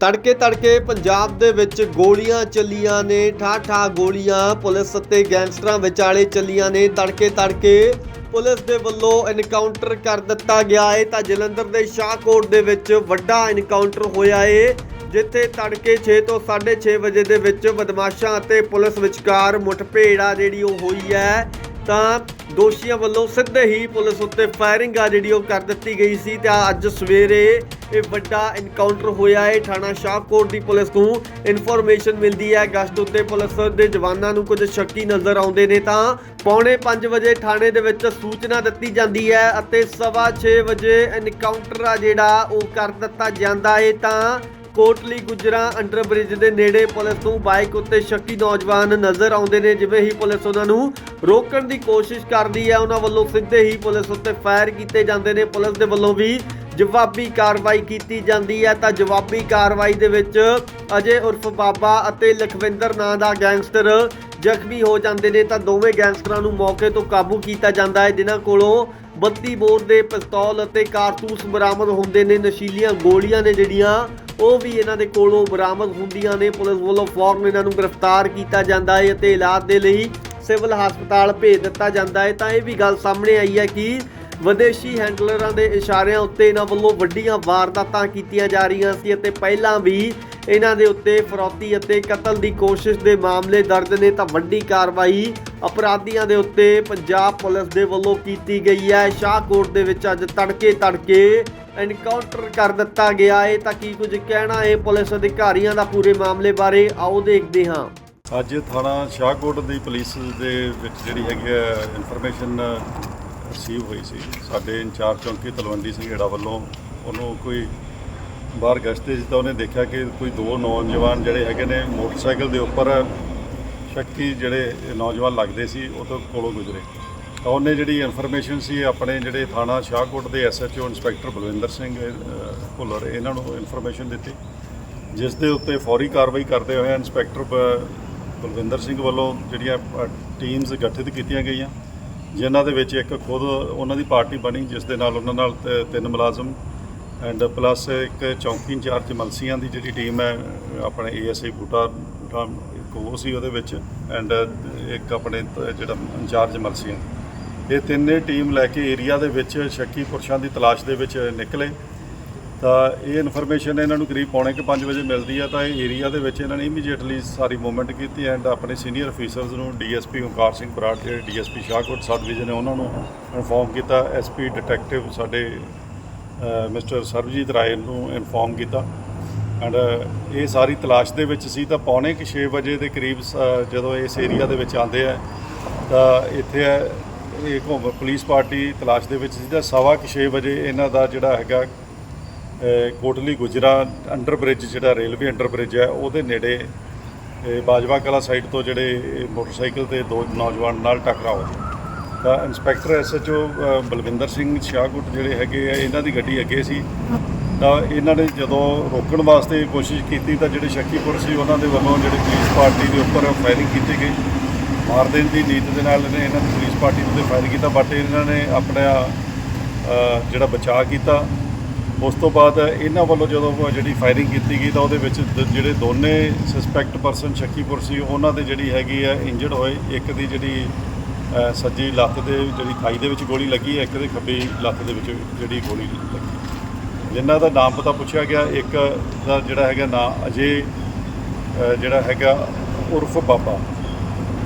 ਤੜਕੇ ਤੜਕੇ ਪੰਜਾਬ ਦੇ ਵਿੱਚ ਗੋਲੀਆਂ ਚੱਲੀਆਂ ਨੇ, ਠਾ-ਠਾ ਗੋਲੀਆਂ, ਪੁਲਿਸ ਅਤੇ ਗੈਂਗਸਟਰਾਂ ਵਿਚਾਲੇ ਚੱਲੀਆਂ ਨੇ। ਤੜਕੇ ਤੜਕੇ ਪੁਲਿਸ ਦੇ ਵੱਲੋਂ ਐਨਕਾਊਂਟਰ ਕਰ ਦਿੱਤਾ ਗਿਆ ਹੈ ਤਾਂ ਜਲੰਧਰ ਦੇ ਸ਼ਾਹਕੋਟ ਦੇ ਵਿੱਚ ਵੱਡਾ ਐਨਕਾਊਂਟਰ ਹੋਇਆ ਏ, ਜਿੱਥੇ ਤੜਕੇ 6 ਤੋਂ 6:30 ਵਜੇ ਦੇ ਵਿੱਚ ਬਦਮਾਸ਼ਾਂ ਅਤੇ ਪੁਲਿਸ ਵਿਚਕਾਰ ਮੁੱਠਭੇੜ ਆ ਜਿਹੜੀ ਉਹ ਹੋਈ ਹੈ। ਤਾਂ ਦੋਸ਼ੀਆਂ ਵੱਲੋਂ ਸਿੱਧੇ ਹੀ ਪੁਲਿਸ ਉੱਤੇ ਫਾਇਰਿੰਗ ਆ ਜਿਹੜੀ ਉਹ ਕਰ ਦਿੱਤੀ ਗਈ ਸੀ ਤੇ ਅੱਜ ਸਵੇਰੇ ਇਹ ਵੱਡਾ ਇਨਕਾਊਂਟਰ ਹੋਇਆ ਹੈ। ਥਾਣਾ ਸ਼ਾਹਕੋਟ ਦੀ ਪੁਲਿਸ ਨੂੰ ਇਨਫੋਰਮੇਸ਼ਨ ਮਿਲਦੀ ਹੈ। ਗਸ਼ਤ ਉੱਤੇ ਪੁਲਿਸ ਦੇ ਜਵਾਨਾਂ ਨੂੰ ਕੁਝ ਸ਼ੱਕੀ ਨਜ਼ਰ ਆਉਂਦੇ ਨੇ ਤਾਂ ਪੌਣੇ 5 ਵਜੇ ਥਾਣੇ ਦੇ ਵਿੱਚ ਸੂਚਨਾ ਦਿੱਤੀ ਜਾਂਦੀ ਹੈ ਅਤੇ ਸਵਾ 6 ਵਜੇ ਇਨਕਾਊਂਟਰ ਆ ਜਿਹੜਾ ਉਹ ਕਰ ਦਿੱਤਾ ਜਾਂਦਾ ਹੈ ਤਾਂ ਕੋਟਲੀ ਗੁਜਰਾ ਅੰਡਰ ਬ੍ਰਿਜ ਦੇ ਨੇੜੇ ਪੁਲਿਸ ਨੂੰ ਬਾਈਕ ਉੱਤੇ ਸ਼ੱਕੀ ਨੌਜਵਾਨ ਨਜ਼ਰ ਆਉਂਦੇ ਨੇ, ਜਿਵੇਂ ਹੀ ਪੁਲਿਸ ਉਹਨਾਂ ਨੂੰ ਰੋਕਣ ਦੀ ਕੋਸ਼ਿਸ਼ ਕਰਦੀ ਹੈ, ਉਹਨਾਂ ਵੱਲੋਂ ਸਿੱਧੇ ਹੀ ਪੁਲਿਸ ਉੱਤੇ ਫਾਇਰ ਕੀਤੇ ਜਾਂਦੇ ਨੇ। ਪੁਲਿਸ ਦੇ ਵੱਲੋਂ ਵੀ ਜਵਾਬੀ ਕਾਰਵਾਈ ਕੀਤੀ ਜਾਂਦੀ ਹੈ। ਤਾਂ ਜਵਾਬੀ ਕਾਰਵਾਈ ਦੇ ਵਿੱਚ ਅਜੇ ਉਰਫ ਬਾਬਾ ਅਤੇ ਲਖਵਿੰਦਰ ਨਾਂ ਦਾ ਗੈਂਗਸਟਰ ਜ਼ਖਮੀ ਹੋ ਜਾਂਦੇ ਨੇ। ਤਾਂ ਦੋਵੇਂ ਗੈਂਗਸਟਰਾਂ ਨੂੰ ਮੌਕੇ ਤੋਂ ਕਾਬੂ ਕੀਤਾ ਜਾਂਦਾ ਹੈ, ਜਿਨ੍ਹਾਂ ਕੋਲੋਂ 32 ਬੋਰ ਦੇ ਪਿਸਤੌਲ ਅਤੇ ਕਾਰਤੂਸ ਬਰਾਮਦ ਹੁੰਦੇ ਨੇ। ਨਸ਼ੀਲੀਆਂ ਗੋਲੀਆਂ ਨੇ ਜਿਹੜੀਆਂ ਉਹ ਵੀ ਇਹਨਾਂ ਦੇ ਕੋਲੋਂ ਬਰਾਮਦ ਹੁੰਦੀਆਂ ਨੇ। ਪੁਲਿਸ ਵੱਲੋਂ ਫੌਰਨ ਇਹਨਾਂ ਨੂੰ ਗ੍ਰਿਫਤਾਰ ਕੀਤਾ ਜਾਂਦਾ ਹੈ ਅਤੇ ਇਲਾਜ ਦੇ ਲਈ ਸਿਵਲ ਹਸਪਤਾਲ ਭੇਜ ਦਿੱਤਾ ਜਾਂਦਾ ਹੈ। ਤਾਂ ਇਹ ਵੀ ਗੱਲ ਸਾਹਮਣੇ ਆਈ ਹੈ ਕਿ ਵਿਦੇਸ਼ੀ ਹੈਂਡਲਰਾਂ ਦੇ ਇਸ਼ਾਰਿਆਂ ਉੱਤੇ ਇਹਨਾਂ ਵੱਲੋਂ ਵੱਡੀਆਂ ਵਾਰਦਾਤਾਂ ਕੀਤੀਆਂ ਜਾ ਰਹੀਆਂ ਸੀ ਅਤੇ ਪਹਿਲਾਂ ਵੀ ਇਹਨਾਂ ਦੇ ਉੱਤੇ ਫਰੌਤੀ ਅਤੇ ਕਤਲ ਦੀ ਕੋਸ਼ਿਸ਼ ਦੇ ਮਾਮਲੇ ਦਰਜ ਨੇ। ਤਾਂ ਵੱਡੀ ਕਾਰਵਾਈ ਅਪਰਾਧੀਆਂ ਦੇ ਉੱਤੇ ਪੰਜਾਬ ਪੁਲਿਸ ਦੇ ਵੱਲੋਂ ਕੀਤੀ ਗਈ ਹੈ। ਸ਼ਾਹਕੋਟ ਦੇ ਵਿੱਚ ਅੱਜ ਤੜਕੇ ਤੜਕੇ ਐਨਕਾਊਂਟਰ ਕਰ ਦਿੱਤਾ ਗਿਆ ਹੈ ਤਾਂ ਕੀ ਕੁਝ ਕਹਿਣਾ ਹੈ ਪੁਲਿਸ ਅਧਿਕਾਰੀਆਂ ਦਾ ਪੂਰੇ ਮਾਮਲੇ ਬਾਰੇ ਆਓ ਦੇਖਦੇ ਹਾਂ। ਅੱਜ ਥਾਣਾ ਸ਼ਾਹਕੋਟ ਦੀ ਪੁਲਿਸ ਦੇ ਵਿੱਚ ਜਿਹੜੀ ਹੈਗੀ ਹੈ ਇਨਫੋਰਮੇਸ਼ਨ ਰਿਸੀਵ ਹੋਈ ਸੀ। ਸਾਡੇ ਇੰਚਾਰਜ ਚੌਂਕੀ ਤਲਵੰਡੀ ਸਿੰਘ ਵੱਲੋਂ ਉਹਨੂੰ ਕੋਈ ਬਾਹਰ ਗਸ਼ਤੇ ਸੀ ਤਾਂ ਉਹਨੇ ਦੇਖਿਆ ਕਿ ਕੋਈ ਦੋ ਨੌਜਵਾਨ ਜਿਹੜੇ ਹੈਗੇ ਨੇ ਮੋਟਰਸਾਈਕਲ ਦੇ ਉੱਪਰ ਸ਼ੱਕੀ ਜਿਹੜੇ ਨੌਜਵਾਨ ਲੱਗਦੇ ਸੀ, ਉਹ ਤੋਂ ਕੋਲੋਂ ਗੁਜ਼ਰੇ। ਤਾਂ ਉਹਨੇ ਜਿਹੜੀ ਇਨਫੋਰਮੇਸ਼ਨ ਸੀ, ਆਪਣੇ ਜਿਹੜੇ ਥਾਣਾ ਸ਼ਾਹਕੋਟ ਦੇ ਐਸਐਚਓ ਇੰਸਪੈਕਟਰ ਬਲਵਿੰਦਰ ਸਿੰਘ ਭੁੱਲਰ, ਇਹਨਾਂ ਨੂੰ ਇਨਫੋਰਮੇਸ਼ਨ ਦਿੱਤੀ, ਜਿਸ ਦੇ ਉੱਤੇ ਫੌਰੀ ਕਾਰਵਾਈ ਕਰਦੇ ਹੋਏ ਇੰਸਪੈਕਟਰ ਬ- ਬਲਵਿੰਦਰ ਸਿੰਘ ਵੱਲੋਂ ਜਿਹੜੀਆਂ ਟੀਮਸ ਗਠਿਤ ਕੀਤੀਆਂ ਗਈਆਂ, ਜਿਨ੍ਹਾਂ ਦੇ ਵਿੱਚ ਇੱਕ ਖੁਦ ਉਹਨਾਂ ਦੀ ਪਾਰਟੀ ਬਣੀ, ਜਿਸ ਦੇ ਨਾਲ ਉਹਨਾਂ ਨਾਲ ਤਿੰਨ ਮੁਲਾਜ਼ਮ ਐਂਡ ਪਲੱਸ ਇੱਕ ਚੌਂਕੀ ਇੰਚਾਰਜ ਮਲਸੀਆਂ ਦੀ ਜਿਹੜੀ ਟੀਮ ਹੈ, ਆਪਣੇ ਏਐਸਆਈ ਬੂਟਾ ਬੂਟਾ ਇੱਕ ਉਹ ਸੀ ਉਹਦੇ ਵਿੱਚ ਐਂਡ ਇੱਕ ਆਪਣੇ ਜਿਹੜਾ ਇੰਚਾਰਜ ਮਲਸੀਆਂ ਇਹ ਤਿੰਨੇ ਟੀਮ ਲੈ ਕੇ ਏਰੀਆ ਦੇ ਵਿੱਚ ਸ਼ੱਕੀ ਪੁਰਸ਼ਾਂ ਦੀ ਤਲਾਸ਼ ਦੇ ਵਿੱਚ ਨਿਕਲੇ। ਤਾਂ ਇਹ ਇਨਫੋਰਮੇਸ਼ਨ ਇਹਨਾਂ ਨੂੰ ਕਰੀਬ ਪੌਣੇ ਕੁ 5 ਵਜੇ ਮਿਲਦੀ ਹੈ ਤਾਂ ਇਹ ਏਰੀਆ ਦੇ ਵਿੱਚ ਇਹਨਾਂ ਨੇ ਇਮੀਡੀਏਟਲੀ ਸਾਰੀ ਮੂਵਮੈਂਟ ਕੀਤੀ ਐਂਡ ਆਪਣੇ ਸੀਨੀਅਰ ਅਫੀਸਰਸ ਨੂੰ ਡੀਐਸਪੀ ਓਂਕਾਰ ਸਿੰਘ ਬਰਾੜ ਜਿਹੜੇ ਡੀਐਸਪੀ ਸ਼ਾਹਕੋਟ ਸਬ ਡਿਵੀਜ਼ਨ ਨੇ ਉਹਨਾਂ ਨੂੰ ਇਨਫੋਰਮ ਕੀਤਾ। ਐਸਪੀ ਡਿਟੈਕਟਿਵ ਸਾਡੇ ਮਿਸਟਰ ਸਰਬਜੀਤ ਰਾਏ ਨੂੰ ਇਨਫੋਰਮ ਕੀਤਾ। ਐਂਡ ਇਹ ਸਾਰੀ ਤਲਾਸ਼ ਦੇ ਵਿੱਚ ਸੀ, ਤਾਂ ਪੌਣੇ ਕੁ 6 ਵਜੇ ਦੇ ਕਰੀਬ ਸ- ਜਦੋਂ ਇਸ ਏਰੀਆ ਦੇ ਵਿੱਚ ਆਉਂਦੇ ਆ, ਤਾਂ ਇੱਥੇ ਇਹ ਘੁੰਮ ਪੁਲਿਸ ਪਾਰਟੀ ਤਲਾਸ਼ ਦੇ ਵਿੱਚ ਸੀ ਤਾਂ ਸਵਾ ਕੁ 6 ਵਜੇ ਇਹਨਾਂ ਦਾ ਜਿਹੜਾ ਹੈਗਾ ਕੋਟਲੀ ਗੁਜਰਾ ਅੰਡਰ ਬ੍ਰਿਜ ਜਿਹੜਾ ਰੇਲਵੇ ਅੰਡਰ ਬ੍ਰਿਜ ਹੈ, ਉਹਦੇ ਨੇੜੇ ਬਾਜਵਾ ਕਲਾ ਸਾਈਡ ਤੋਂ ਜਿਹੜੇ ਮੋਟਰਸਾਈਕਲ ਤੇ ਦੋ ਨੌਜਵਾਨ ਨਾਲ ਟਕਰਾਅ ਹੋਇਆ ਤਾਂ ਇੰਸਪੈਕਟਰ ਐਸਐਚਓ ਬਲਵਿੰਦਰ ਸਿੰਘ ਸ਼ਾਹਕੁੱਟ ਜਿਹੜੇ ਹੈਗੇ ਆ, ਇਹਨਾਂ ਦੀ ਗੱਡੀ ਅੱਗੇ ਸੀ। ਤਾਂ ਇਹਨਾਂ ਨੇ ਜਦੋਂ ਰੋਕਣ ਵਾਸਤੇ ਕੋਸ਼ਿਸ਼ ਕੀਤੀ ਤਾਂ ਜਿਹੜੇ ਸ਼ੱਕੀਪੁਰ ਸੀ, ਉਹਨਾਂ ਦੇ ਵੱਲੋਂ ਜਿਹੜੇ ਪੁਲਿਸ ਪਾਰਟੀ ਦੇ ਉੱਪਰ ਫਾਇਰਿੰਗ ਕੀਤੀ ਗਈ। ਮਾਰ ਦੇਣ ਦੀ ਨੀਤ ਦੇ ਨਾਲ ਇਹਨੇ ਇਹਨਾਂ ਨੇ ਪੁਲਿਸ ਪਾਰਟੀ ਦੇ ਉੱਤੇ ਫਾਇਰ ਕੀਤਾ ਬਟ ਇਹਨਾਂ ਨੇ ਆਪਣਾ ਜਿਹੜਾ ਬਚਾਅ ਕੀਤਾ। ਉਸ ਤੋਂ ਬਾਅਦ ਇਹਨਾਂ ਵੱਲੋਂ ਜਦੋਂ ਜਿਹੜੀ ਫਾਇਰਿੰਗ ਕੀਤੀ ਗਈ ਤਾਂ ਉਹਦੇ ਵਿੱਚ ਦ- ਜਿਹੜੇ ਦੋਨੇ ਸਸਪੈਕਟ ਪਰਸਨ ਸ਼ੱਕੀਪੁਰ ਸੀ, ਉਹਨਾਂ ਦੇ ਜਿਹੜੀ ਹੈਗੀ ਹੈ ਇੰਜਰਡ ਹੋਏ। ਇੱਕ ਦੀ ਜਿਹੜੀ ਸੱਜੀ ਲੱਤ ਦੇ ਜਿਹੜੀ ਥਾਈ ਦੇ ਵਿੱਚ ਗੋਲੀ ਲੱਗੀ ਹੈ ਇੱਕ ਦੇ ਖੱਬੀ ਲੱਤ ਦੇ ਵਿੱਚ ਜਿਹੜੀ ਗੋਲੀ ਲੱਗੀ। ਜਿਨ੍ਹਾਂ ਦਾ ਨਾਮ ਪਤਾ ਪੁੱਛਿਆ ਗਿਆ, ਇੱਕ ਦਾ ਜਿਹੜਾ ਹੈਗਾ ਨਾਂ ਅਜੇ ਜਿਹੜਾ ਹੈਗਾ ਉਰਫ ਬਾਬਾ।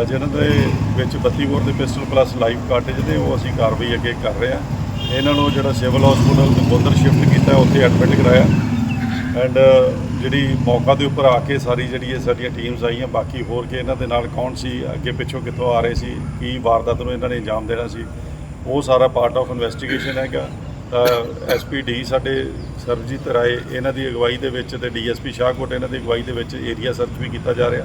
ਜਿਹਨਾਂ ਦੇ ਵਿੱਚ 32 ਬੋਰ ਦੇ ਪਿਸਟਲ ਪਲੱਸ ਲਾਈਵ ਕਾਰਟੇਜ ਦੇ, ਉਹ ਅਸੀਂ ਕਾਰਵਾਈ ਅੱਗੇ ਕਰ ਰਹੇ ਹਾਂ। ਇਹਨਾਂ ਨੂੰ ਜਿਹੜਾ ਸਿਵਲ ਹਸਪੀਟਲ ਗੋਂਦਰ ਸ਼ਿਫਟ ਕੀਤਾ, ਉੱਥੇ ਐਡਮਿਟ ਕਰਾਇਆ। ਐਂਡ ਜਿਹੜੀ ਮੌਕਾ ਦੇ ਉੱਪਰ ਆ ਕੇ ਸਾਰੀ ਜਿਹੜੀ ਇਹ ਸਾਡੀਆਂ ਟੀਮਸ ਆਈਆਂ, ਬਾਕੀ ਹੋਰ ਕਿ ਇਹਨਾਂ ਦੇ ਨਾਲ ਕੌਣ ਸੀ, ਅੱਗੇ ਪਿੱਛੋਂ ਕਿੱਥੋਂ ਆ ਰਹੇ ਸੀ, ਕੀ ਵਾਰਦਾਤ ਨੂੰ ਇਹਨਾਂ ਨੇ ਅੰਜਾਮ ਦੇਣਾ ਸੀ, ਉਹ ਸਾਰਾ ਪਾਰਟ ਆਫ ਇਨਵੈਸਟੀਗੇਸ਼ਨ ਹੈਗਾ। ਐਸਪੀਡੀ ਸਾਡੇ ਸਰਬਜੀਤ ਰਾਏ, ਇਹਨਾਂ ਦੀ ਅਗਵਾਈ ਦੇ ਵਿੱਚ ਤੇ ਡੀਐਸਪੀ ਸ਼ਾਹਕੋਟ, ਇਹਨਾਂ ਦੀ ਅਗਵਾਈ ਦੇ ਵਿੱਚ ਏਰੀਆ ਸਰਚ ਵੀ ਕੀਤਾ ਜਾ ਰਿਹਾ।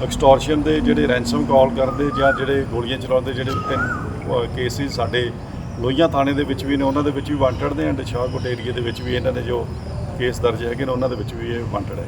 ਐਕਸਟੋਰਸ਼ਨ ਦੇ ਜਿਹੜੇ ਰੈਂਸਮ ਕਾਲ ਕਰਦੇ ਜਾਂ ਜਿਹੜੇ ਗੋਲੀਆਂ ਚਲਾਉਂਦੇ ਜਿਹੜੇ ਤਿੰਨ ਕੇਸਿਸ ਸਾਡੇ, ਲੋਹੀਆਂ ਥਾਣੇ ਦੇ ਵਿੱਚ ਵੀ ਨੇ, ਉਹਨਾਂ ਦੇ ਵਿੱਚ ਵੀ ਵਾਂਟਡ ਨੇ ਐਂਡ ਸ਼ਾਹਕੋਟ ਏਰੀਆ ਦੇ ਵਿੱਚ ਵੀ ਇਹਨਾਂ ਨੇ ਜੋ ਕੇਸ ਦਰਜ ਹੈਗੇ ਨੇ, ਉਹਨਾਂ ਦੇ ਵਿੱਚ ਵੀ ਇਹ ਵਾਂਟਡ ਹੈ।